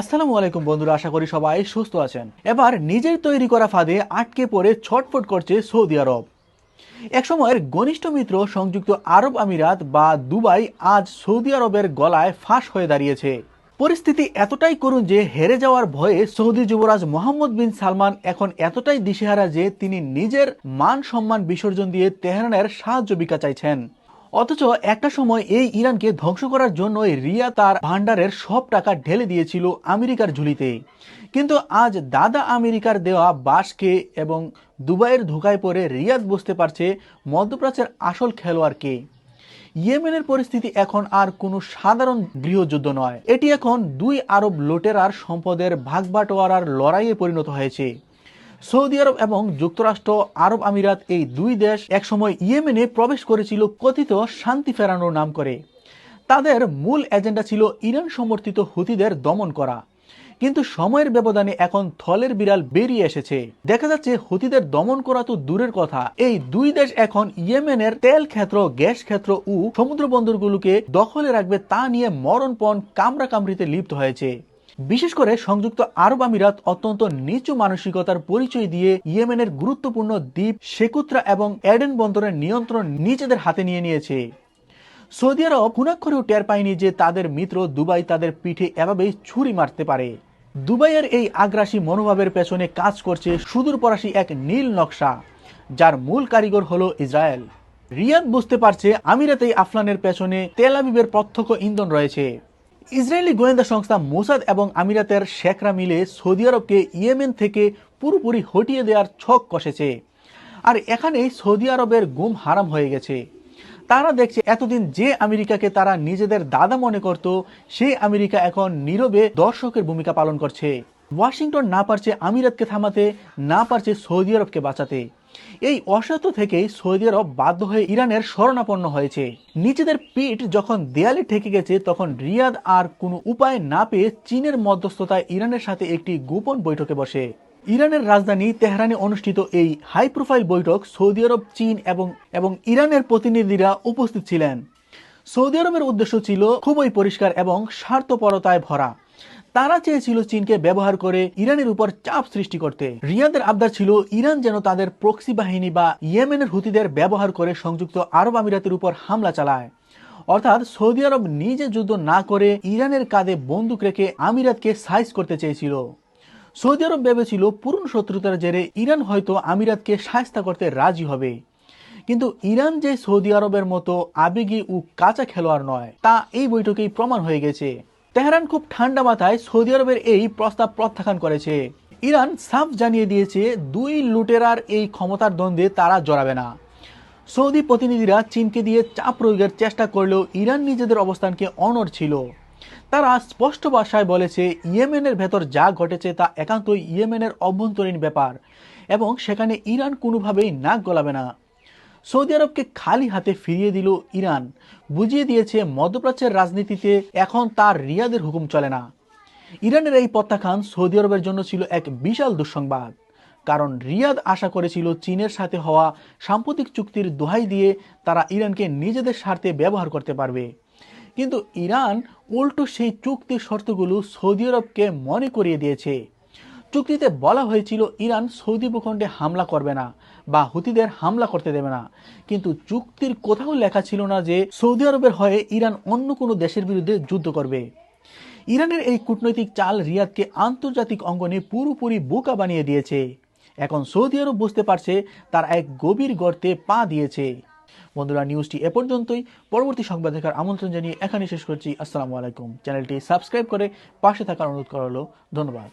আসসালামু আলাইকুম বন্ধুরা, আশা করি সবাই সুস্থ আছেন। এবার নিজের তৈরি করা ফাঁদে আটকে পড়ে ছটফট করছে সৌদি আরব। একসময়ের ঘনিষ্ঠ মিত্র সংযুক্ত আরব আমিরাত বা দুবাই আজ সৌদি আরবের গলায় ফাঁস হয়ে দাঁড়িয়েছে। পরিস্থিতি এতটাই করুন যে হেরে যাওয়ার ভয়ে সৌদি যুবরাজ মোহাম্মদ বিন সালমান এখন এতটাই দিশেহারা যে তিনি নিজের মান সম্মান বিসর্জন দিয়ে তেহরানের সাহায্য বিকা চাইছেন। অথচ একটা সময় এই ইরানকে ধ্বংস করার জন্যই রিয়া তার ভান্ডারের সব টাকা ঢেলে দিয়েছিল আমেরিকার ঝুলিতে। কিন্তু আজ দাদা আমেরিকার দেওয়া বাসকে এবং দুবাইয়ের ধোকায় পড়ে রিয়াদ বুঝতে পারছে মধ্যপ্রাচ্যের আসল খেলোয়াড়কে। ইয়েমেনের পরিস্থিতি এখন আর কোনো সাধারণ গৃহযুদ্ধ নয়। এটি এখন দুই আরব লোটেরার সম্পদের ভাগবাটোয়ারার লড়াইয়ে পরিণত হয়েছে। সৌদি আরব এবং যুক্তরাষ্ট্র আরব আমিরাত এই দুই দেশ একসময় ইয়েমেনে প্রবেশ করেছিল কথিত শান্তি ফেরানোর নাম করে। তাদের মূল এজেন্ডা ছিল ইরান সমর্থিত হুতিদের দমন করা। কিন্তু সময়ের ব্যবধানে এখন থলের বিড়াল বেরিয়ে এসেছে। দেখা যাচ্ছে হুতিদের দমন করা তো দূরের কথা। এই দুই দেশ এখন ইয়েমেনের তেল ক্ষেত্র গ্যাস ক্ষেত্র ও সমুদ্র বন্দরগুলোকে দখলে রাখবে তা নিয়ে মরণপণ কামড়া কামড়িতে লিপ্ত হয়েছে। বিশেষ করে সংযুক্ত আরব আমিরাত অত্যন্ত নিচু মানসিকতার পরিচয় দিয়ে ইয়েমেনের গুরুত্বপূর্ণ দ্বীপ সেকুত্রা এবং এডেন বন্দরের নিয়ন্ত্রণ নিজেদের হাতে নিয়ে নিয়েছে। সৌদি আরব খুনাক্ষরেও টের পায়নি যে তাদের মিত্র দুবাই তাদের পিঠে এভাবেই ছুরি মারতে পারে। দুবাইয়ের এই আগ্রাসী মনোভাবের পেছনে কাজ করছে সুদূর পরাশি এক নীল নকশা, যার মূল কারিগর হলো ইসরায়েল। রিয়াদ বুঝতে পারছে আমিরাতেই আফলানের পেছনে তেল আবিবের প্রত্যক্ষ ইন্ধন রয়েছে। ইসরায়েলি গোয়েন্দা সংস্থা মোসাদ এবং আমিরাতের শেখরা মিলে সৌদি আরবকে ইয়েমেন থেকে পুরোপুরি হটিয়ে দেওয়ার ছক কষেছে। আর এখানেই সৌদি আরবের গুম হারাম হয়ে গেছে। তারা দেখছে এতদিন যে আমেরিকাকে তারা নিজেদের দাদা মনে করত, সেই আমেরিকা এখন নীরবে দর্শকের ভূমিকা পালন করছে। ওয়াশিংটন না পারছে আমিরাতকে থামাতে, না পারছে সৌদি আরবকে বাঁচাতে। এই অসত্য থেকেই সৌদি আরব বাধ্য হয়ে ইরানের শরণাপন্ন হয়েছে। নিজেদের পিঠ যখন দেয়ালে ঠেকে গেছে, তখন রিয়াদ আর কোনো উপায় না পেয়ে চীনের মধ্যস্থতায় ইরানের সাথে একটি গোপন বৈঠকে বসে। ইরানের রাজধানী তেহরানে অনুষ্ঠিত এই হাই প্রোফাইল বৈঠক সৌদি আরব, চীন এবং এবং ইরানের প্রতিনিধিরা উপস্থিত ছিলেন। সৌদি আরবের উদ্দেশ্য ছিল খুবই পরিষ্কার এবং স্বার্থপরতায় ভরা। তারা চেয়েছিল চীনকে ব্যবহার করে ইরানের উপর চাপ সৃষ্টি করতে। রিয়াদের আবদার ছিল ইরান যেন তাদের প্রক্সি বাহিনী বা ইয়েমেনের হুতিদের ব্যবহার করে সংযুক্ত আরব আমিরাতের উপর হামলা চালায়। অর্থাৎ সৌদি আরব নিজে যুদ্ধ না করে ইরানের কাঁধে বন্দুক রেখে আমিরাতকে সাইজ করতে চেয়েছিল। সৌদি আরব ভেবেছিল পুরনো শত্রুতার জেরে ইরান হয়তো আমিরাতকে সাহস্তা করতে রাজি হবে। কিন্তু ইরান যে সৌদি আরবের মতো আবেগী ও কাঁচা খেলোয়াড় নয়, তা এই বৈঠকেই প্রমাণ হয়ে গেছে। তেহরান খুব ঠান্ডা মাথায় সৌদি আরবের এই প্রস্তাব প্রত্যাখ্যান করেছে। ইরান সাফ জানিয়ে দিয়েছে, দুই লুটেরার এই ক্ষমতার দ্বন্দ্বে তারা জড়াবে না। সৌদি প্রতিনিধিরা চীনকে দিয়ে চাপ প্রয়োগের চেষ্টা করলেও ইরান নিজেদের অবস্থানকে অনড় ছিল। তারা স্পষ্ট ভাষায় বলেছে, ইয়েমেনের ভেতর যা ঘটেছে তা একান্তই ইয়েমেনের অভ্যন্তরীণ ব্যাপার এবং সেখানে ইরান কোনোভাবেই নাক গলাবে না। সৌদি আরবকে খালি হাতে ফিরিয়ে দিল ইরান। বুঝিয়ে দিয়েছে মধ্যপ্রাচ্যের রাজনীতিতে এখন তার রিয়াদের হুকুম চলে না। ইরানের এই প্রত্যাখ্যান সৌদি আরবের জন্য ছিল এক বিশাল দুঃসংবাদ। কারণ রিয়াদ আশা করেছিল চীনের সাথে হওয়া সাম্প্রতিক চুক্তির দোহাই দিয়ে তারা ইরানকে নিজেদের স্বার্থে ব্যবহার করতে পারবে। কিন্তু ইরান উল্টো সেই চুক্তির শর্তগুলো সৌদি আরবকে মনে করিয়ে দিয়েছে। চুক্তিতে বলা হয়েছিল ইরান সৌদি ভূখণ্ডে হামলা করবে না বা হুতিদের হামলা করতে দেবে না। কিন্তু চুক্তির কোথাও লেখা ছিল না যে সৌদি আরবের হয়ে ইরান অন্য কোনো দেশের বিরুদ্ধে যুদ্ধ করবে। ইরানের এই কূটনৈতিক চাল রিয়াদকে আন্তর্জাতিক অঙ্গনে পুরোপুরি বোকা বানিয়ে দিয়েছে। এখন সৌদি আরব বুঝতে পারছে তার এক গভীর গর্তে পা দিয়েছে। বন্ধুরা নিউজটি এ পর্যন্তই। পরবর্তী সংবাদ দেখার আমন্ত্রণ জানিয়ে এখানে শেষ করছি। আসসালামু আলাইকুম। চ্যানেলটি সাবস্ক্রাইব করে পাশে থাকার অনুরোধ করা হলো ধন্যবাদ।